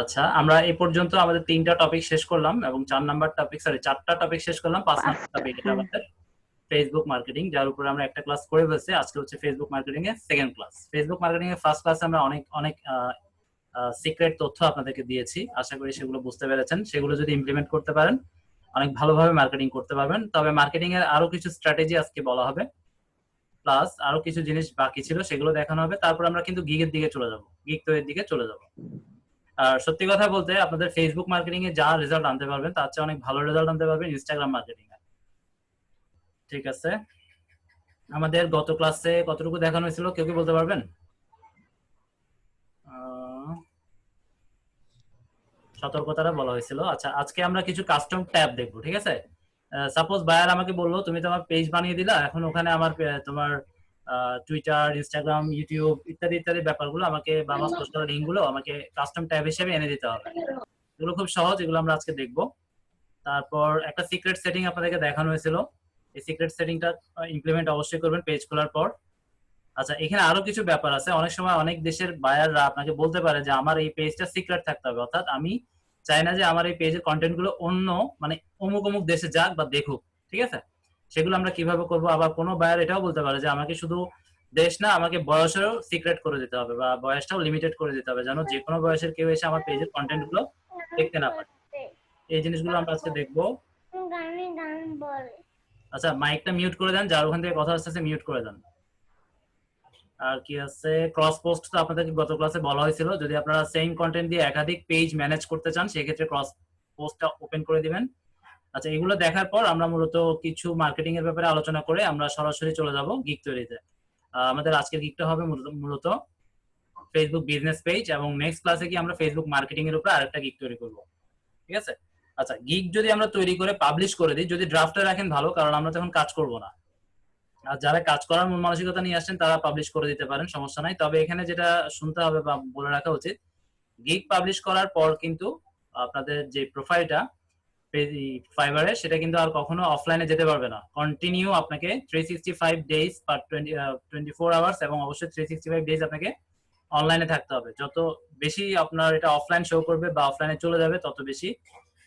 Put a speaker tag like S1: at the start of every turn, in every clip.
S1: আচ্ছা আমরা এ পর্যন্ত আমাদের তিনটা টপিক শেষ করলাম এবং চার নাম্বার টপিক সরি চারটা টপিক শেষ করলাম পাঁচ নাম্বার টপিক এটা আমাদের ফেসবুক মার্কেটিং যার উপরে আমরা একটা ক্লাস করে ফেলছি আজকে হচ্ছে ফেসবুক মার্কেটিং এর সেকেন্ড ক্লাস ফেসবুক মার্কেটিং এর ফার্স্ট ক্লাসে আমরা অনেক অনেক সিক্রেট তথ্য আপনাদেরকে দিয়েছি আশা করি সেগুলো বুঝতে পেরেছেন। সেগুলো যদি ইমপ্লিমেন্ট করতে পারেন অনেক ভালোভাবে মার্কেটিং করতে পারবেন। তবে মার্কেটিং এর আরও কিছু স্ট্র্যাটেজি আজকে বলা হবে প্লাস আরও কিছু জিনিস বাকি ছিল সেগুলো দেখানো হবে। তারপর আমরা কিন্তু গিগের দিকে চলে যাব। গিগ তৈরির দিকে চলে যাব। আর সত্যি কথা বলতে আপনাদের ফেসবুক মার্কেটিং এ যা রেজাল্ট আনতে পারবেন, তার চেয়ে অনেক ভালো রেজাল্ট আনতে পারবেন ইনস্টাগ্রাম মার্কেটিং এ। ঠিক আছে? আমাদের গত ক্লাসে কতটুকু দেখানো হয়েছিল, কেউ কি বলতে পারবেন? সতর্কতাটা বলা হয়েছিল। আচ্ছা আজকে আমরা কিছু কাস্টম ট্যাব দেখব, ঠিক আছে? সাপোজ বায়ার আমাকে বলল, তুমি তোমার পেজ বানিয়ে দিলা, এখন ওখানে আমার তোমার টুইটার ইনস্টাগ্রাম ইউটিউব ইত্যাদি ইত্যাদি ব্যাপারগুলো আমাকে বা আমার সোশ্যাল লিঙ্কগুলো আমাকে কাস্টম ট্যাব হিসেবে এনে দিতে হবে। এগুলো খুব সহজ এগুলো আমরা আজকে দেখব। তারপর একটা সিক্রেট সেটিং আপনাদেরকে দেখানো হয়েছিল। এই সিক্রেট সেটিংটা ইমপ্লিমেন্ট অবশ্যই করবেন পেজ খোলার পর। আচ্ছা এখানে আরও কিছু ব্যাপার আছে। অনেক সময় অনেক দেশের বায়াররা আপনাকে বলতে পারে যে আমার এই পেজটা সিক্রেট থাকতে হবে। অর্থাৎ আমি চাই না যে আমার এই পেজের কন্টেন্টগুলো অন্য মানে অমুক অমুক দেশে যাক বা দেখুক। ঠিক আছে? সেগুলো আমরা কীভাবে করব? আবার কোনো বায়ার এটাও বলতে পারে যে, আমাকে শুধু দেশ না, আমাকে বয়সেরও সিক্রেট করে দিতে হবে বা বয়সটাও লিমিটেড করে দিতে হবে, যেন যে কোনো বয়সের কেউ এসে আমার পেজের কন্টেন্টগুলো দেখতে না পারে। এই জিনিসগুলো আমরা আজকে দেখব। আচ্ছা মাইকটা মিউট করে দেন, যার ওখান থেকে কথা আসতেছে মিউট করে দেন। আর কি আছে? ক্রস পোস্ট তো আপনাদেরকে গত ক্লাসে বলা হয়েছিল, যদি আপনারা সেম কন্টেন্ট দিয়ে একাধিক পেজ ম্যানেজ করতে চান, সেক্ষেত্রে ক্রস পোস্টটা ওপেন করে দিবেন। আচ্ছা এগুলো দেখার পর আমরা মূলত কিছু মার্কেটিং এর ব্যাপারে আলোচনা করে আমরা সরাসরি চলে যাব গিগ তৈরিতে। আমাদের আজকের গিগটা হবে মূলত ফেসবুক বিজনেস পেজ এবং নেক্সট ক্লাসে কি আমরা ফেসবুক মার্কেটিং এর উপর আরেকটা গিগ তৈরি করব। ঠিক আছে? আচ্ছা গিগ যদি আমরা তৈরি করে পাবলিশ করে দিই, যদি ড্রাফটে রাখেন ভালো, কারণ আমরা তখন কাজ করব না। আর যারা কাজ করার মন মানসিকতা নিয়ে আসছেন, তারা পাবলিশ করে দিতে পারেন, সমস্যা নাই। তবে এখানে যেটা শুনতে হবে বা বলে রাখা উচিত গিগ পাবলিশ করার পর কিন্তু আপনাদের যে প্রোফাইলটা ফাইবারে সেটা কিন্তু আর কখনো অফলাইনে যেতে পারবে না। কন্টিনিউ আপনাকে three sixty five days per twenty four hours এবং অবশ্যই থ্রি সিক্সটি ফাইভ ডেজ আপনাকে অনলাইনে থাকতে হবে। যত বেশি আপনার এটা অফলাইন শো করবে বা অফলাইনে চলে যাবে, তত বেশি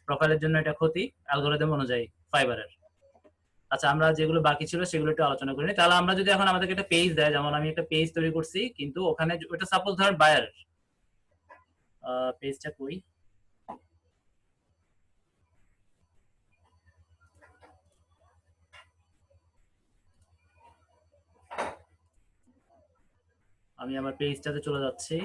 S1: প্রোফাইলের জন্য এটা ক্ষতি অ্যালগোরিদম অনুযায়ী ফাইবারের আচ্ছা আমরা যেগুলো বাকি ছিল সেগুলো একটু আলোচনা করিনি তাহলে আমরা যদি এখন আমাদেরকে একটা পেজ দেয়, যেমন আমি একটা পেজ তৈরি করছি, কিন্তু ওখানে ওটা সাপোজ ধরেন বায়ার পেজটা কই? আমি আমার পেজটাতে চলে যাচ্ছি।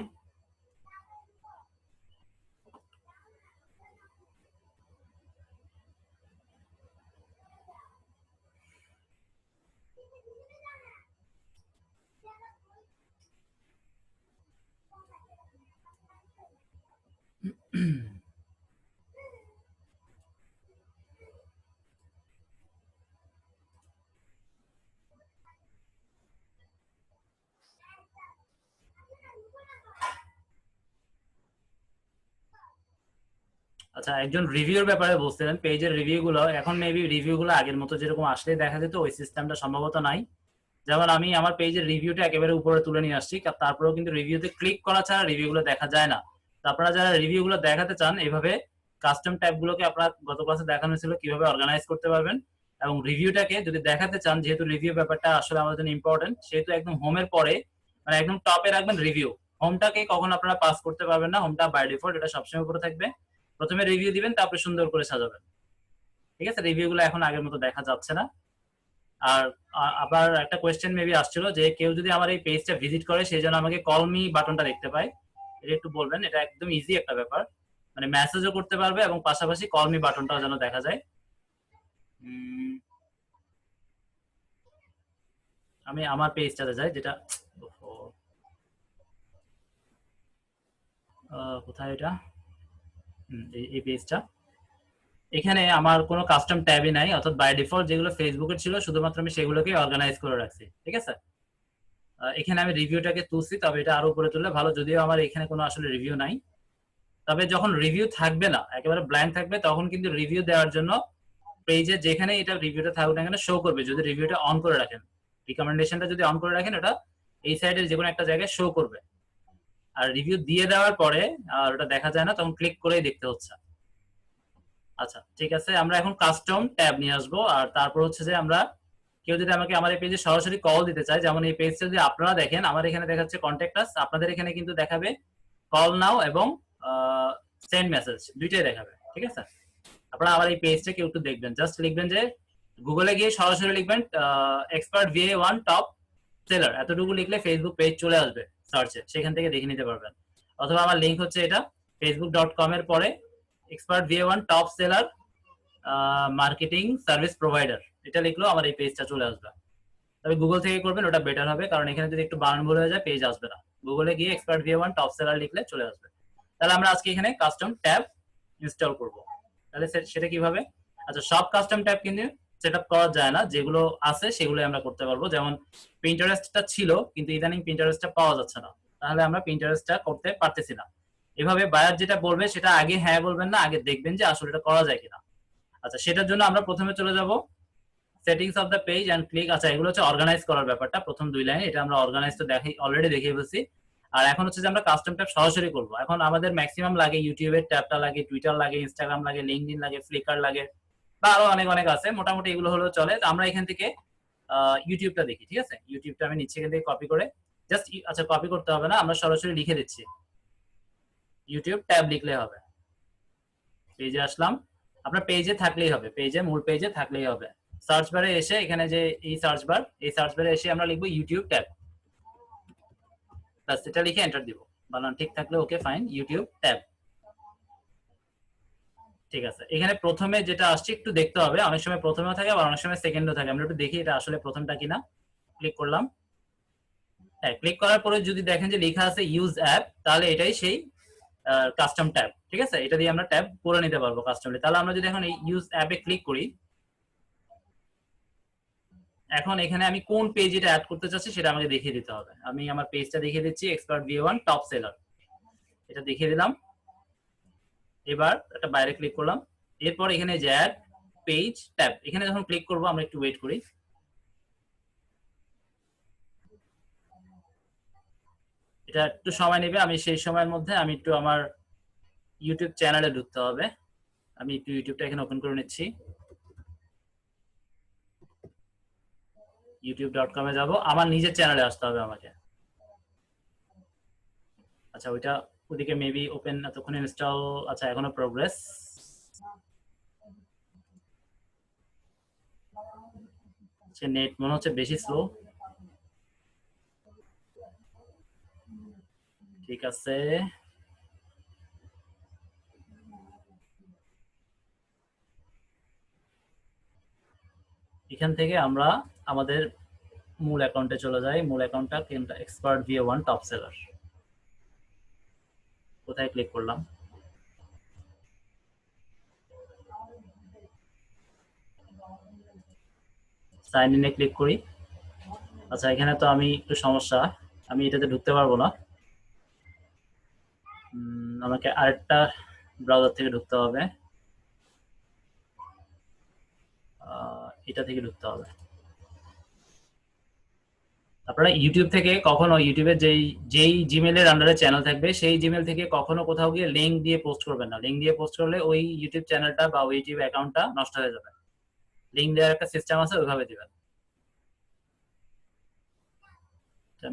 S1: আচ্ছা একজন রিভিউর ব্যাপারে বলছিলেন পেজের রিভিউ গুলো, এখন মেবি রিভিউ গুলো আগের মতো যেরকম আসলে দেখা যেত, ওই সিস্টেমটা সম্ভবত নাই। যেমন আমি আমার পেজের রিভিউটা একেবারে উপরে তুলে নিয়ে আসছি তারপরেও কিন্তু রিভিউতে ক্লিক করা ছাড়া রিভিউ গুলো দেখা যায় না। আপনারা যারা রিভিউ গুলো দেখাতে চান, এভাবে কাস্টম ট্যাব গুলোকে আপনার গত ক্লাসে দেখানো ছিল কীভাবে অর্গানাইজ করতে পারবেন এবং রিভিউটাকে যদি দেখাতে চান, যেহেতু রিভিউ ব্যাপারটা আসলে আমাদের জন্য ইম্পর্টেন্ট সেহেতু একদম হোমের পরে মানে একদম টপে রাখবেন রিভিউ হোমটাকে কখন আপনারা পাস করতে পারবেন না হোমটা বাই ডিফল্ট এটা সবসময় উপরে থাকবে। প্রথমে রিভিউ দিবেন, তারপরে সুন্দর করে সাজাবেন। ঠিক আছে? রিভিউ গুলো এখন আগের মতো দেখা যাচ্ছে না। আর আবার একটা কোয়েশ্চেন মেবি আসছিল যে কেউ যদি আমার এই পেজটা ভিজিট করে সেই জন্য আমাকে কল মি বাটনটা দেখতে পায়। এটা একটু বলবেন, এটা একদম ইজি একটা ব্যাপার। মানে মেসেজও করতে পারবে এবং পাশাপাশি কল মি বাটনটাও যেন দেখা যায়। আমি আমার পেজটাতে যাই, যেটা কোথায় এটা? এই পেজটা এখানে আমার কোনো কাস্টম ট্যাবই নাই, অর্থাৎ বাই ডিফল্ট যেগুলো ফেসবুকের ছিল, শুধুমাত্র আমি সেগুলোকে অর্গানাইজ করে রাখছি, ঠিক আছে? এখানে আমি রিভিউটাকে তুলছি, তবে এটা আরও উপরে তুললে ভালো, যদিও আমার এখানে কোনো আসলে রিভিউ নাই। তবে যখন রিভিউ থাকবে না, একেবারে ব্ল্যাঙ্ক থাকবে, তখন কিন্তু রিভিউ দেওয়ার জন্য পেজে যেখানে এটা রিভিউটা থাকবে না শো করবে, যদি রিভিউটা অন করে রাখেন। রিকমেন্ডেশনটা যদি অন করে রাখেন, ওটা এই সাইডের যে কোনো একটা জায়গায় শো করবে। আর রিভিউ দিয়ে দেওয়ার পরে, আর ওটা দেখা যায় না, তখন ক্লিক করেই দেখতে হচ্ছে। আচ্ছা ঠিক আছে, আমরা এখন কাস্টম ট্যাব নিয়ে আসব, আর তারপর হচ্ছে যে আমরা কেউ যদি আমাকে আমার এই পেজে সরাসরি কল দিতে চায়, যেমন এই পেজটা যদি আপনারা দেখেন, আমার এখানে দেখাচ্ছে কন্ট্যাক্ট আস আপনাদের এখানে কিন্তু দেখাবে কল নাও এবং সেন্ড মেসেজ দুইটাই দেখাবে, ঠিক আছে? আপনারা আমার এই পেজটা কেউ একটু দেখবেন জাস্ট লিখবেন যে গুগলে গিয়ে সরাসরি লিখবেন expert VA one top seller এতটুকু লিখলে ফেসবুক পেজ চলে আসবে। সার্চে সেখান থেকে দেখে নিতে পারবেন। অথবা আমার লিঙ্ক হচ্ছে এটা ফেসবুক ডট কম এর পরে expert VA one top seller marketing service provider এটা লিখলেও আমার এই পেজটা চলে আসবে। তবে গুগল থেকে করবেন, ওটা বেটার হবে, কারণ এখানে যদি একটু বানান ভুল হয়ে যায় পেজ আসবে না। গুগলে গিয়ে expert VA one top seller লিখলে চলে আসবে। তাহলে আমরা আজকে এখানে কাস্টম ট্যাব ইনস্টল করব। তাহলে সেটা কীভাবে? আচ্ছা সব কাস্টম ট্যাব কিন্তু সেট আপ করা যায় না, যেগুলো আছে সেগুলো আমরা করতে পারব। যেমন প্রিন্টারেস্টটা ছিল, কিন্তু ইদানিং প্রিন্টারেস্টটা পাওয়া যাচ্ছে না। তাহলে আমরা প্রিন্টারেস্টটা করতে পারতেছি না। এভাবে বায়ার যেটা বলবে, সেটা আগে হ্যাঁ বলবেন না, আগে দেখবেন যে আসলে এটা করা যায় কিনা। আচ্ছা সেটার জন্য আমরা প্রথমে চলে যাব। Settings of the page and click আচ্ছা এগুলো হচ্ছে অর্গানাইজ করার ব্যাপারটা, প্রথম দুই লাইন এটা আমরা অর্গানাইজ তো দেখাই অলরেডি দেখিয়ে ফেলছি। আর এখন হচ্ছে যে আমরা কাস্টম ট্যাব সরাসরি করব। এখন আমাদের ম্যাক্সিমাম লাগে ইউটিউবের ট্যাবটা লাগে টুইটার লাগে ইনস্টাগ্রাম লাগে লিঙ্কডিন লাগে ফ্লিকার লাগে। বা আরও অনেক অনেক আছে। মোটামুটি এগুলো হলো চলে। আমরা এখান থেকে ইউটিউবটা দেখি, ঠিক আছে? ইউটিউবটা আমি নিচে এখান থেকে কপি করে জাস্ট আচ্ছা কপি করতে হবে না, আমরা সরাসরি লিখে দিচ্ছি। ইউটিউব ট্যাব লিখলে হবে। পেজে আসলাম। আপনার পেজে থাকলেই হবে। পেজে মূল পেজে থাকলেই হবে। সার্চ বারে এসে এখানে যে এই সার্চ বার এই সার্চ বারে এসে আমরা লিখব ইউটিউব ট্যাব প্লাস এটা লিখে এন্টার দিব। বানান ঠিক থাকলে ওকে ফাইন ইউটিউব ট্যাব ঠিক আছে। এখানে প্রথমে যেটা আসছে, একটু দেখতে হবে। অনেক সময় প্রথমেও থাকে, আবার অনেক সময় সেকেন্ডও থাকে। আমরা একটু দেখি এটা আসলে প্রথমটা কিনা। ক্লিক করলাম। হ্যাঁ ক্লিক করার পরে যদি দেখেন যে লেখা আছে ইউজ অ্যাপ তাহলে এটাই সেই কাস্টম ট্যাব ঠিক আছে? এটা দিয়ে আমরা ট্যাব করে নিতে পারব কাস্টমলি তাহলে আমরা যদি এখন এই ইউজ অ্যাপে ক্লিক করি, এখন এখানে আমি কোন পেজ এটা অ্যাড করতে চাচ্ছি সেটা আমাকে দেখিয়ে দিতে হবে। আমি আমার পেজটা দেখিয়ে দিচ্ছি expert V one top seller এটা দেখিয়ে দিলাম। এবার একটা বাইরে ক্লিক করলাম। এরপর এখানে যে অ্যাড পেজ ট্যাব এখানে যখন ক্লিক করব, আমরা একটু ওয়েট করি। এটা একটু সময় নেবে, আমি সেই সময়ের মধ্যে আমি একটু আমার ইউটিউব চ্যানেলে ঢুকতে হবে। আমি একটু ইউটিউবটা এখানে ওপেন করে নিচ্ছি। ইউটিউব ডট কমে যাব। আমার নিজের চ্যানেলে আসতে হবে আমাকে। আচ্ছা ওইটা ওদিকে মেবি ওপেন এতক্ষণ ইনস্টল আচ্ছা এখনও প্রোগ্রেস সে নেট মনে হচ্ছে বেশি স্লো ঠিক আছে। এখান থেকে আমরা আমাদের মূল অ্যাকাউন্টে চলে যাই। মূল অ্যাকাউন্টটা expert VA one top seller কোথায় ক্লিক করলাম? সাইন ইনে ক্লিক করি। আচ্ছা এখানে তো আমি একটু সমস্যা। আমি এটাতে ঢুকতে পারব না। আমাকে আরেকটা ব্রাউজার থেকে ঢুকতে হবে। এটা থেকে ঢুকতে হবে। আপনারা ইউটিউব থেকে কখনো ইউটিউবের যেই যেই জিমেলের আন্ডারে চ্যানেল থাকবে, সেই জিমেল থেকে কখনো কোথাও গিয়ে লিঙ্ক দিয়ে পোস্ট করবেন না। লিঙ্ক দিয়ে পোস্ট করলে ওই ইউটিউব চ্যানেলটা বা ওই ইউটিউব অ্যাকাউন্টটা নষ্ট হয়ে যাবে। লিঙ্ক দেওয়ার একটা সিস্টেম আছে, ওইভাবে দিবেন।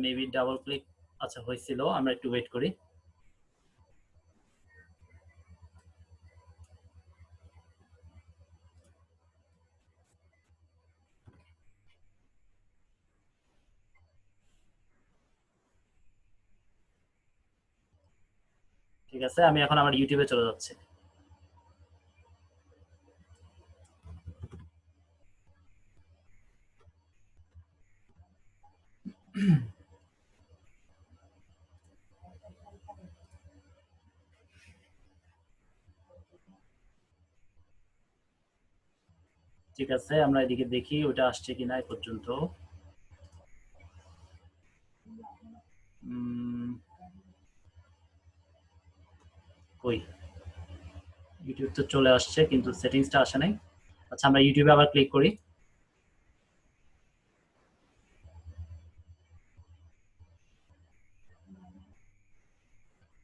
S1: মেবি ডাবল ক্লিক আচ্ছা হয়েছিল, আমরা একটু ওয়েট করি। ঠিক আছে, আমি এখন আমার ইউটিউবে চলে যাচ্ছি। ঠিক আছে, আমরা এদিকে দেখি ওটা আসছে কিনা এ পর্যন্ত। কই? ইউটিউব তো চলে আসছে, কিন্তু সেটিংসটা আসে নাই। আচ্ছা আমরা ইউটিউবে আবার ক্লিক করি।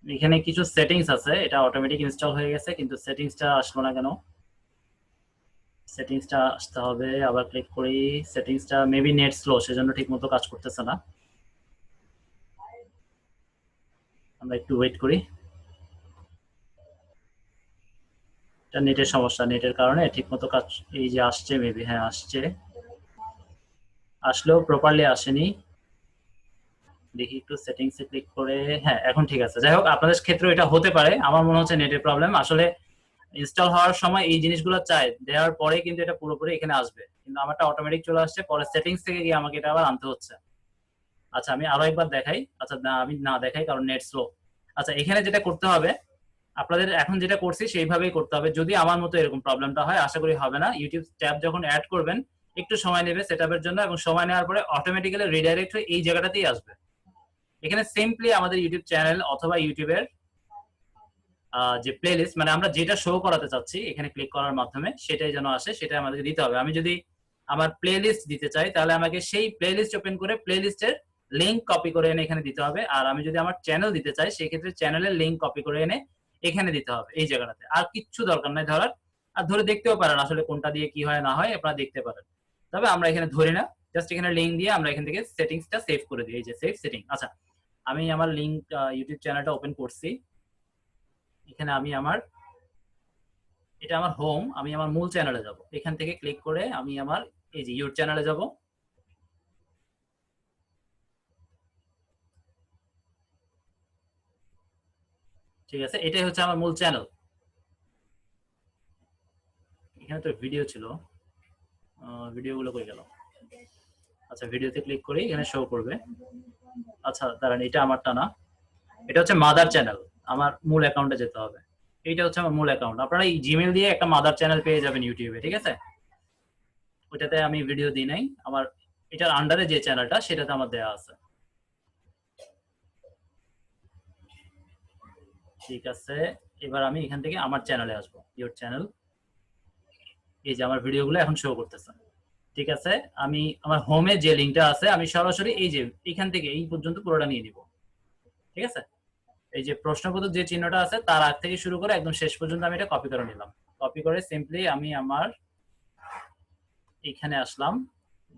S1: এখানে কিছু সেটিংস আছে, এটা অটোমেটিক ইনস্টল হয়ে গেছে, কিন্তু সেটিংসটা আসলো না কেন? সেটিংসটা আসতে হবে, আবার ক্লিক করি। সেটিংসটা মেবি নেট স্লো সেজন্য ঠিকমতো কাজ করতেছে না। আমরা একটু ওয়েট করি এটা নেটের সমস্যা, নেটের কারণে ঠিকমতো কাজ এই যে আসছে মেবি হ্যাঁ আসছে। আসলেও প্রপারলি আসেনি। দেখি একটু সেটিংস এ ক্লিক করে হ্যাঁ এখন ঠিক আছে। যাই হোক, আপনাদের ক্ষেত্রে এটা হতে পারে। আমার মনে হচ্ছে নেটের প্রবলেম আসলে ইনস্টল হওয়ার সময় এই জিনিসগুলো চাই। দেওয়ার পরে কিন্তু এটা পুরোপুরি এখানে আসবে। কিন্তু আমারটা অটোমেটিক চলে আসছে। পরে সেটিংস থেকে গিয়ে আমাকে এটা আবার আনতে হচ্ছে। আচ্ছা আমি আরও একবার দেখাই। আচ্ছা না, আমি না দেখাই কারণ নেট স্লো আচ্ছা এখানে যেটা করতে হবে আপনাদের এখন যেটা করছি, সেইভাবেই করতে হবে। যদি আমার মতো এরকম প্রবলেমটা হয়, আশা করি হবে না। ইউটিউব ট্যাব যখন অ্যাড করবেন, একটু সময় নেবে সেটআপের জন্য এবং সময় নেওয়ার পরে অটোমেটিক্যালি রিডাইরেক্ট হয়ে এই জায়গাটাতেই আসবে। এখানে সিম্পলি আমাদের ইউটিউব চ্যানেল অথবা ইউটিউবের যে প্লেলিস্ট মানে আমরা যেটা শো করাতে চাচ্ছি, এখানে ক্লিক করার মাধ্যমে সেটাই যেন আসে সেটা আমাদেরকে দিতে হবে। আমি যদি আমার প্লেলিস্ট দিতে চাই, তাহলে আমাকে সেই প্লেলিস্ট ওপেন করে প্লেলিস্টের লিংক কপি করে এনে এখানে দিতে হবে। আর আমি যদি আমার চ্যানেল দিতে চাই সেই ক্ষেত্রে চ্যানেলের লিংক কপি করে এনে এখানে দিতে হবে, এই জায়গাটাতে। আর কিচ্ছু দরকার নাই ধরার। আর ধরে দেখতেও পারেন আসলে কোনটা দিয়ে কি হয়, না হয়, আপনারা দেখতে পারেন। তবে আমরা এখানে ধরি না জাস্ট এখানে লিঙ্ক দিয়ে আমরা এখান থেকে সেটিংসটা সেভ করে দিই, এই যে সেভ সেটিং আচ্ছা আমি আমার লিঙ্ক ইউটিউব চ্যানেলটা ওপেন করছি। এখানে আমি আমার, এটা আমার হোম আমি আমার মূল চ্যানেলে যাব। এখান থেকে ক্লিক করে আমি আমার, এই যে ইউটিউব চ্যানেলে যাব। ঠিক আছে? এটাই হচ্ছে আমার মূল চ্যানেল এখানে তো ভিডিও ছিল। ভিডিওগুলো কই গেল? আচ্ছা ভিডিওতে ক্লিক করি, এখানে শো করবে। আচ্ছা দাঁড়ান, এটা আমারটা না। এটা হচ্ছে মাদার চ্যানেল আমার মূল অ্যাকাউন্টে যেতে হবে। এইটা হচ্ছে আমার মূল অ্যাকাউন্ট আপনারা এই জিমেল দিয়ে একটা মাদার চ্যানেল পেয়ে যাবেন ইউটিউবে ঠিক আছে? ওইটাতে আমি ভিডিও দিই নাই। আমার, এটার আন্ডারে যে চ্যানেলটা সেটাতে আমার দেওয়া আছে। ঠিক আছে। এবার আমি এখান থেকে আমার চ্যানেলে আসব ইউর চ্যানেল এই যে আমার ভিডিওগুলো এখন শো করতেছে। ঠিক আছে? আমি আমার হোমে যে লিঙ্কটা আছে, আমি সরাসরি এই যে এখান থেকে এই পর্যন্ত পুরোটা নিয়ে নিব। ঠিক আছে? এই যে প্রশ্নবোধক যে চিহ্নটা আছে, তার আগ থেকে শুরু করে একদম শেষ পর্যন্ত আমি এটা কপি করে নিলাম। কপি করে সিম্পলি আমি আমার এখানে আসলাম,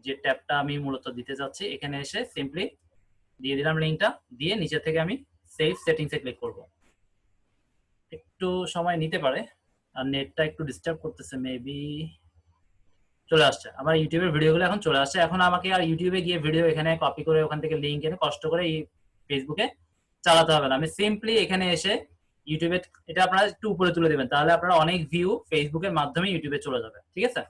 S1: যে ট্যাবটা আমি মূলত দিতে যাচ্ছি, এখানে এসে সিম্পলি দিয়ে দিলাম লিঙ্কটা দিয়ে নিচে থেকে আমি সেভ সেটিংসে ক্লিক করব। একটু সময় নিতে পারে। আর নেটটা একটু ডিস্টার্ব করতেছে মেবি চলে আসছে। আমার ইউটিউবের ভিডিওগুলো এখন চলে আসছে। এখন আমাকে আর ইউটিউবে গিয়ে ভিডিও এখানে কপি করে, ওখান থেকে লিঙ্ক এনে কষ্ট করে এই ফেসবুকে চালাতে হবে না। আমি সিম্পলি এখানে এসে ইউটিউবে এটা আপনারা একটু উপরে তুলে দেবেন। তাহলে আপনারা অনেক ভিউ ফেসবুকের মাধ্যমে ইউটিউবে চলে যাবে। ঠিক আছে?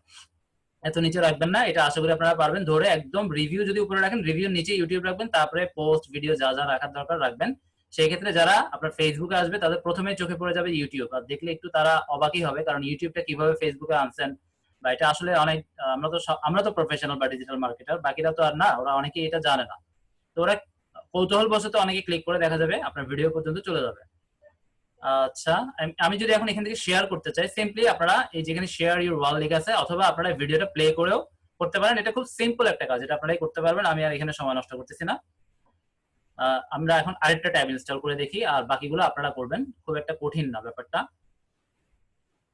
S1: এত নিচে রাখবেন না। এটা আশা করি আপনারা পারবেন। ধরে একদম রিভিউ যদি উপরে রাখেন রিভিউ নিচে ইউটিউব রাখবেন। তারপরে পোস্ট ভিডিও যা যা রাখার দরকার রাখবেন। সেই ক্ষেত্রে যারা আপনার ফেসবুকে আসবে, তাদের প্রথমে চোখে পড়ে যাবে ইউটিউব আর দেখলে একটু তারা অবাকই হবে, কারণ ইউটিউবটা কীভাবে ফেসবুকে আনছেন বা এটা আসলে অনেক আমরা তো আমরা তো প্রফেশনাল বা ডিজিটাল মার্কেটার বাকিরা তো আর না, ওরা অনেকেই এটা জানে না। তো ওরা কৌতূহল বশত অনেকে ক্লিক করে দেখা যাবে, আপনার ভিডিও পর্যন্ত চলে যাবে। আচ্ছা আমি যদি এখন এখান থেকে শেয়ার করতে চাই সিম্পলি আপনারা এই যেখানে শেয়ার ইউর ওয়াল লেখা আছে, অথবা আপনারা ভিডিওটা প্লে করেও করতে পারেন, এটা খুব সিম্পল একটা কাজ এটা আপনারাই করতে পারবেন, আমি আর এখানে সময় নষ্ট করতেছি না। আমরা এখন আরেকটা ট্যাব ইনস্টল করে দেখি, আর বাকিগুলো আপনারা করবেন। খুব একটা কঠিন না ব্যাপারটা।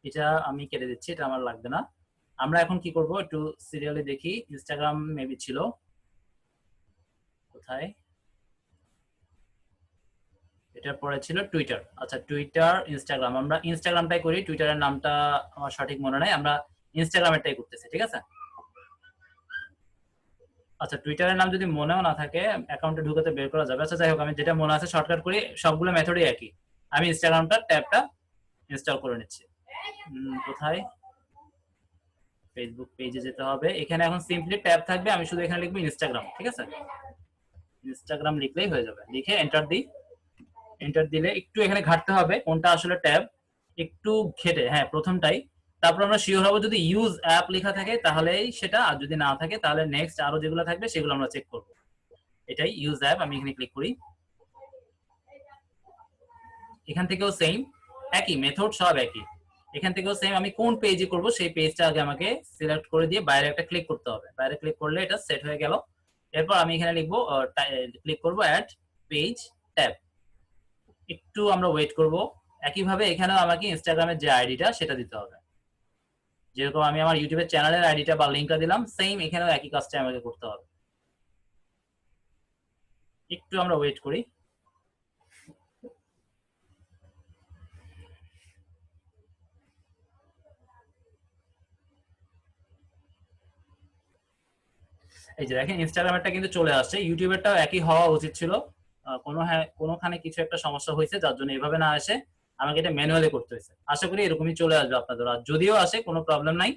S1: এটা আমি কেটে দিচ্ছি, এটা আমার লাগবে না। আমরা এখন কি করব, একটু সিরিয়ালি দেখি। ইনস্টাগ্রাম মেবি ছিল। কোথায়? এটার পরে ছিল টুইটার আচ্ছা টুইটার ইনস্টাগ্রাম আমরা ইনস্টাগ্রামটাই করি। টুইটারের নামটা আমার সঠিক মনে নাই। আমরা ইনস্টাগ্রামেরটাই করতেছি, ঠিক আছে? আচ্ছা টুইটারের নাম যদি মনেও না থাকে অ্যাকাউন্টে ঢুকাতে বের করা যাবে। আচ্ছা যাই হোক, আমি যেটা মনে আছে শর্টকাট করি, সবগুলো মেথডই একই। আমি ইনস্টাগ্রামটা ট্যাবটা ইনস্টল করে নিচ্ছি। কোথায়? ফেসবুক পেজে যেতে হবে। এখানে এখন সিম্পলি ট্যাব থাকবে, আমি শুধু এখানে লিখব ইনস্টাগ্রাম ঠিক আছে? ইনস্টাগ্রাম লিখলেই হয়ে যাবে। লিখে এন্টার দিই। এন্টার দিলে একটু এখানে ঘাটতে হবে, কোনটা আসলে ট্যাব একটু ঘেটে হ্যাঁ প্রথমটাই। তারপর আমরা শিওর হব যদি ইউজ অ্যাপ লেখা থাকে তাহলেই সেটা, আর যদি না থাকে তাহলে নেক্সট আরও যেগুলো থাকবে সেগুলো আমরা চেক করব। এটাই ইউজ অ্যাপ আমি এখানে ক্লিক করি। এখান থেকেও সেম একই মেথড সব একই। এখান থেকেও সেম আমি কোন পেজে করব সেই পেজটা আগে আমাকে সিলেক্ট করে দিয়ে বাইরে একটা ক্লিক করতে হবে। বাইরে ক্লিক করলে এটা সেট হয়ে গেল। এরপর আমি এখানে লিখব ক্লিক করব অ্যাড পেজ ট্যাব একটু আমরা ওয়েট করব। একইভাবে এখানেও আমাকে ইনস্টাগ্রামের যে আইডিটা সেটা দিতে হবে। যেরকম আমি আমার ইউটিউবের চ্যানেলের আইডিটা বা লিঙ্কটা দিলাম সেম এখানেও একই কাজটা আমাকে করতে হবে। একটু আমরা ওয়েট করি। এই যে দেখেন ইনস্টাগ্রামেরটা কিন্তু চলে আসছে। ইউটিউবেরটাও একই হওয়া উচিত ছিল। কোনো হ্যাঁ কোনোখানে কিছু একটা সমস্যা হয়েছে, যার জন্য এভাবে না আসে। আমাকে এটা ম্যানুয়ালি করতে হয়েছে। আশা করি এরকমই চলে আসবে আপনাদের আর যদিও আসে, কোনো প্রবলেম নাই।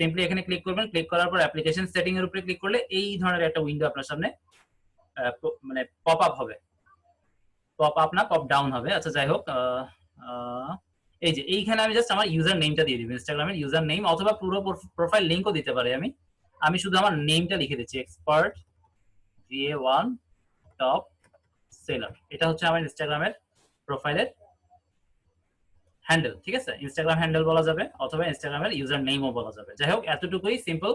S1: সিম্পলি এখানে ক্লিক করবেন। ক্লিক করার পর অ্যাপ্লিকেশন সেটিং এর উপরে ক্লিক করলে এই ধরনের একটা উইন্ডো আপনার সামনে মানে পপ আপ হবে। পপ আপ না পপ ডাউন হবে। আচ্ছা যাই হোক এই যে, এইখানে আমি জাস্ট আমার ইউজার নেমটা দিয়ে দিব ইনস্টাগ্রামের ইউজার নেম অথবা পুরো প্রোফাইল লিঙ্কও দিতে পারি আমি। আমি শুধু আমার নেমটা লিখে দিচ্ছি expert VA one top seller এটা হচ্ছে আমার ইনস্টাগ্রামের প্রোফাইলের হ্যান্ডেল ঠিক আছে? ইনস্টাগ্রাম হ্যান্ডেল বলা যাবে অথবা ইনস্টাগ্রামের ইউজার নেমও বলা যাবে। যাই হোক, এতটুকুই সিম্পল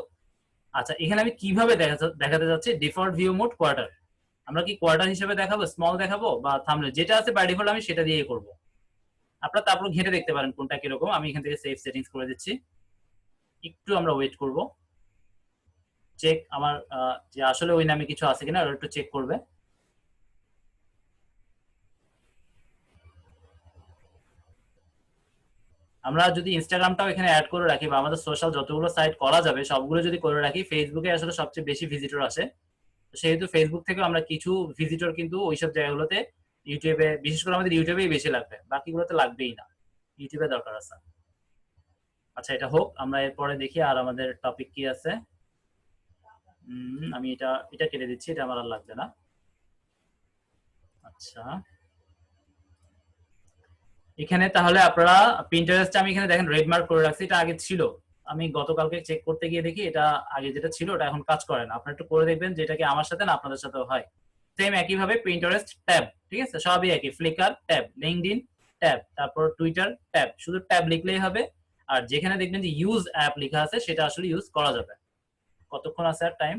S1: আচ্ছা এখানে আমি কীভাবে দেখা- দেখাতে যাচ্ছি? ডিফল্ট ভিউ মোড কোয়ার্টার আমরা কি কোয়ার্টার হিসেবে দেখাবো স্মল দেখাবো বা থামলে যেটা আছে বাই ডিফল্ট আমি সেটা দিয়েই করব। আপনারা তারপর ঘেটে দেখতে পারেন কোনটা কীরকম। আমি এখান থেকে সেভ সেটিংস করে দিচ্ছি। একটু আমরা ওয়েট করব। চেক আমার যে আসলে ওই নামে কিছু আছে কিনা ওটা একটু চেক করবে। আমরা যদি ইনস্টাগ্রামটাও এখানে অ্যাড করে রাখি বা আমাদের সোশ্যাল যতগুলো সাইট করা যাবে, সবগুলো যদি করে রাখি ফেসবুকে আসলে সবচেয়ে বেশি ভিজিটর আসে। সেহেতু ফেসবুক থেকেও আমরা কিছু ভিজিটর কিন্তু ওইসব জায়গাগুলোতে ইউটিউবে বিশেষ করে আমাদের ইউটিউবেই বেশি লাগবে, বাকিগুলোতে লাগবেই না। ইউটিউবে দরকার আছে। আচ্ছা এটা হোক, আমরা এরপরে দেখি আর আমাদের টপিক কি আছে। আমি এটা এটা কেটে দিচ্ছি, এটা আমার আর লাগবে না। আচ্ছা। এখানে তাহলে আপনারা প্রিন্টারেস্ট আমি এখানে দেখেন রেড মার্ক করে রাখছি, এটা আগে ছিল। আমি গতকালকে চেক করতে গিয়ে দেখি, এটা আগে যেটা ছিল, ওটা এখন কাজ করে না। আপনারা একটু করে দেখবেন যেটা কি আমার সাথে না আপনাদের সাথেও হয়। সেম একই ভাবে প্রিন্টারেস্ট ট্যাব ঠিক আছে? সবই একই। ফ্লিকার ট্যাব লিঙ্কডইন ট্যাব তারপর টুইটার ট্যাব শুধু ট্যাব লিখলেই হবে। আর যেখানে দেখবেন যে ইউজ অ্যাপ লেখা আছে, সেটা আসলে ইউজ করা যাবে। কতক্ষণ আছে আর টাইম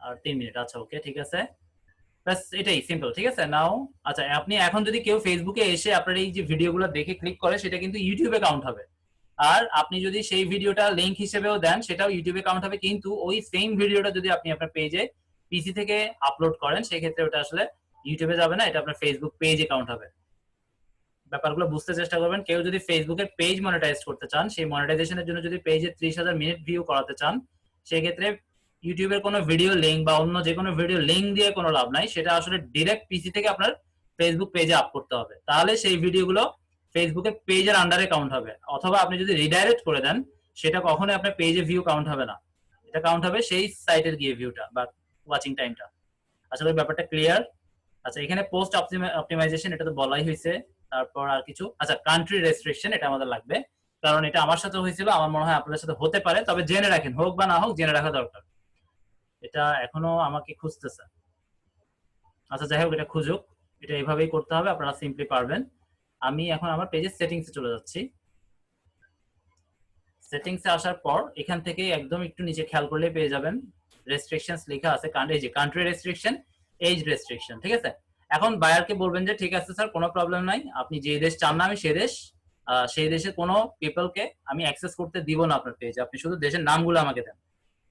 S1: আর তিন মিনিট। আচ্ছা ওকে ঠিক আছে। ব্যাস, এটাই সিম্পল ঠিক আছে? নাও আচ্ছা আপনি এখন যদি কেউ ফেসবুকে এসে আপনার এই যে ভিডিওগুলো দেখে ক্লিক করে, সেটা কিন্তু ইউটিউবে কাউন্ট হবে। আর আপনি যদি সেই ভিডিওটা লিংক হিসেবেও দেন, সেটাও ইউটিউবে কাউন্ট হবে, কিন্তু ওই সেম ভিডিওটা যদি আপনি আপনার পেজে পিসি থেকে আপলোড করেন, সেক্ষেত্রে ওটা আসলে ইউটিউবে যাবে না, এটা আপনার ফেসবুক পেজে কাউন্ট হবে। ব্যাপারগুলো বুঝতে চেষ্টা করবেন। কেউ যদি ফেসবুকের পেজ মনিটাইজ করতে চান, সেই মনিটাইজেশনের জন্য যদি পেজে ত্রিশ হাজার মিনিট ভিউ করাতে চান, সেক্ষেত্রে ইউটিউবের কোনো ভিডিও লিঙ্ক বা অন্য যে কোনো ভিডিও লিঙ্ক দিয়ে কোনো লাভ নাই, সেটা আসলে ডিরেক্ট পিসি থেকে আপনার ফেসবুক পেজে আপ করতে হবে। তাহলে সেই ভিডিওগুলো ফেসবুকের পেজের আন্ডারে কাউন্ট হবে। অথবা আপনি যদি রিডাইরেক্ট করে দেন, সেটা কখনোই আপনার পেজে ভিউ কাউন্ট হবে না। এটা কাউন্ট হবে সেই সাইটের গিয়ে ভিউটা বা ওয়াচিং টাইমটা আসলে ব্যাপারটা ক্লিয়ার আচ্ছা এখানে পোস্ট অপটিমাইজেশন এটা তো বলাই হয়েছে। তারপর আর কিছু আচ্ছা কান্ট্রি রেস্ট্রিকশন এটা আমাদের লাগবে। কারণ এটা আমার সাথে হয়েছিল, আমার মনে হয় আপনাদের সাথে হতে পারে। তবে জেনে রাখেন, হোক বা না হোক, জেনে রাখা দরকার। এটা এখনও আমাকে খুঁজতেছে। আচ্ছা যাই হোক, এটা খুঁজুক। এটা এইভাবেই করতে হবে, আপনারা সিম্পলি পারবেন। আমি এখন আমার পেজের সেটিংসে চলে যাচ্ছি। সেটিংসে আসার পর এখান থেকে একদম একটু নিচে খেয়াল করলে পেয়ে যাবেন। রেস্ট্রিকশনস লেখা আছে। এই যে কান্ট্রি রেস্ট্রিকশন এজ রেস্ট্রিকশন ঠিক আছে? এখন বায়ারকে বলবেন যে, ঠিক আছে স্যার কোনো প্রবলেম নাই। আপনি যে দেশ চান না, আমি সে দেশ। সেই দেশের কোনো পিপলকে আমি অ্যাক্সেস করতে দিব না আপনার পেজে আপনি শুধু দেশের নামগুলো আমাকে দেন।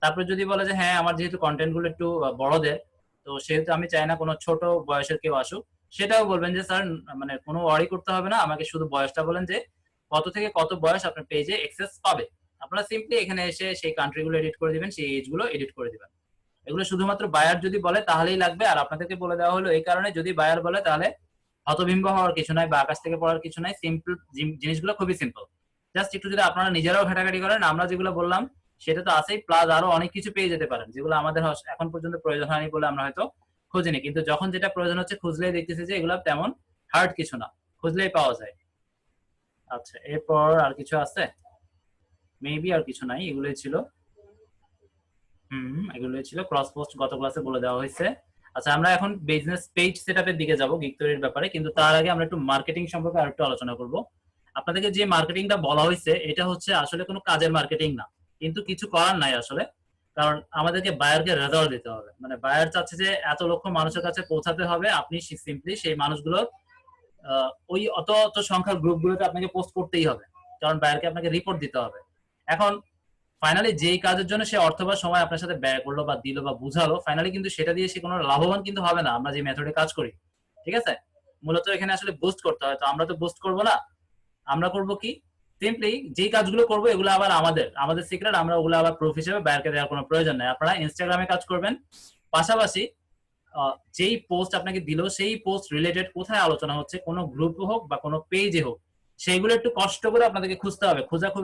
S1: তারপর যদি বলে যে হ্যাঁ আমার যেহেতু কন্টেন্টগুলো একটু বড়দের, তো সেহেতু আমি চাই না কোনো ছোট বয়সের কেউ আসুক, সেটাও বলবেন যে, স্যার মানে কোনো ওয়ারি করতে হবে না, আমাকে শুধু বয়সটা বলেন যে, কত থেকে কত বয়স আপনার পেজে এক্সেস পাবে। আপনারা সিম্পলি এখানে এসে সেই কান্ট্রি গুলো এডিট করে দিবেন, সেই এজগুলো এডিট করে দিবেন। এগুলো শুধুমাত্র বায়ার যদি বলে, তাহলেই লাগবে। আর আপনাদেরকে বলে দেওয়া হলো, এই কারণে যদি বায়ার বলে, তাহলে হতবিম্ব হওয়ার কিছু নাই বা আকাশ থেকে পড়ার কিছু নাই। সিম্পল জিনিসগুলো খুবই সিম্পল জাস্ট একটু যদি আপনারা নিজেরাও ঘাটাঘাটি করেন, আমরা যেগুলো বললাম সেটা তো আছেই প্লাস আরও অনেক কিছু পেয়ে যেতে পারেন, যেগুলো আমাদের এখন পর্যন্ত প্রয়োজন হয়নি বলে আমরা হয়তো খুঁজিনি। কিন্তু যখন যেটা প্রয়োজন হচ্ছে, খুঁজলেই দেখতেছি যে এগুলো তেমন হার্ড কিছু না, খুঁজলেই পাওয়া যায়। আচ্ছা এরপর আর কিছু আছে? মেবি আর কিছু নাই, এগুলোই ছিল। হুম, এগুলোই ছিল। ক্রস পোস্ট গত ক্লাসে বলে দেওয়া হয়েছে। আচ্ছা আমরা এখন বিজনেস পেজ সেটআপের দিকে যাব গিগ তৈরির ব্যাপারে, কিন্তু তার আগে আমরা একটু মার্কেটিং সম্পর্কে আরেকটু আলোচনা করব। আপনাদেরকে যে মার্কেটিংটা বলা হয়েছে, এটা হচ্ছে আসলে কোনো কাজের মার্কেটিং না। কিন্তু কিছু করার নাই আসলে। কারণ আমাদেরকে বায়ারকে রেজাল্ট দিতে হবে। মানে বায়ার চাচ্ছে যে এত লক্ষ মানুষের কাছে পৌঁছাতে হবে, আপনি সিম্পলি সেই মানুষগুলো ওই অত অত সংখ্যার গ্রুপগুলোতে আপনাকে পোস্ট করতেই হবে। কারণ বায়ারকে আপনাকে রিপোর্ট দিতে হবে। এখন ফাইনালি যেই কাজের জন্য সে অর্থ বা সময় আপনার সাথে ব্যয় করল বা দিল বা বুঝালো ফাইনালি কিন্তু সেটা দিয়ে সে কোনো লাভবান কিন্তু হবে না। আমরা যে মেথডে কাজ করি, ঠিক আছে? মূলত এখানে আসলে বুস্ট করতে হয়। তো আমরা তো বুস্ট করব না। আমরা করব কি? সিম্পলি যেই কাজগুলো করব, এগুলো আবার আমাদের। আমাদের সিক্রেট আমরা ওগুলো আবার প্রুফ হিসেবে বাইরকে দেওয়ার কোনো প্রয়োজন নেই। আপনারা ইনস্টাগ্রামে কাজ করবেন। পাশাপাশি যেই পোস্ট আপনাকে দিল, সেই পোস্ট রিলেটেড কোথায় আলোচনা হচ্ছে, কোনো গ্রুপ হোক বা কোনো পেজে হোক, সেইগুলো একটু কষ্ট করে আপনাদেরকে খুঁজতে হবে। খোঁজা খুব